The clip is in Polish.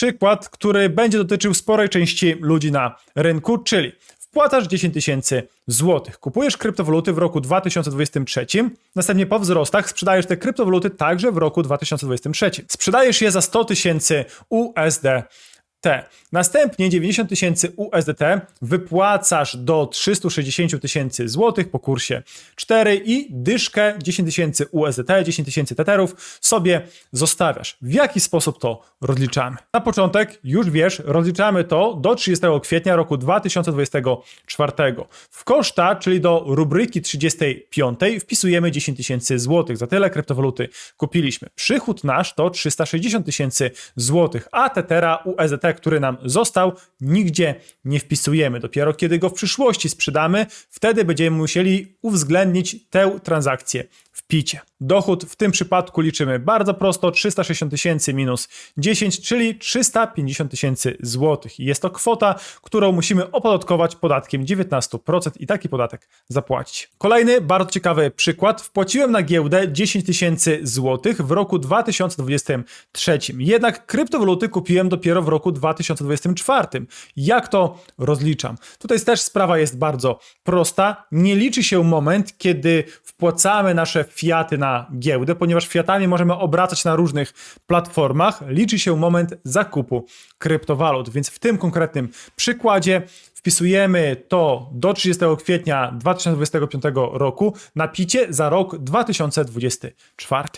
przykład, który będzie dotyczył sporej części ludzi na rynku, czyli wpłacasz 10 tysięcy złotych, kupujesz kryptowaluty w roku 2023, następnie po wzrostach sprzedajesz te kryptowaluty także w roku 2023. Sprzedajesz je za 100 tysięcy USD. Następnie 90 tysięcy USDT wypłacasz do 360 tysięcy złotych po kursie 4 i dyszkę 10 tysięcy USDT, 10 tysięcy teterów sobie zostawiasz. W jaki sposób to rozliczamy? Na początek, już wiesz, rozliczamy to do 30 kwietnia roku 2024. W koszta, czyli do rubryki 35 wpisujemy 10 tysięcy złotych. Za tyle kryptowaluty kupiliśmy. Przychód nasz to 360 tysięcy złotych, a tetera USDT, który nam został, nigdzie nie wpisujemy. Dopiero kiedy go w przyszłości sprzedamy, wtedy będziemy musieli uwzględnić tę transakcję w picie. Dochód w tym przypadku liczymy bardzo prosto: 360 tysięcy minus 10, czyli 350 tysięcy złotych. Jest to kwota, którą musimy opodatkować podatkiem 19% i taki podatek zapłacić. Kolejny bardzo ciekawy przykład. Wpłaciłem na giełdę 10 tysięcy złotych w roku 2023. Jednak kryptowaluty kupiłem dopiero w roku 2024. Jak to rozliczam? Tutaj też sprawa jest bardzo prosta. Nie liczy się moment, kiedy wpłacamy nasze fiaty na giełdę, ponieważ fiatami możemy obracać na różnych platformach. Liczy się moment zakupu kryptowalut, więc w tym konkretnym przykładzie wpisujemy to do 30 kwietnia 2025 roku na picie za rok 2024.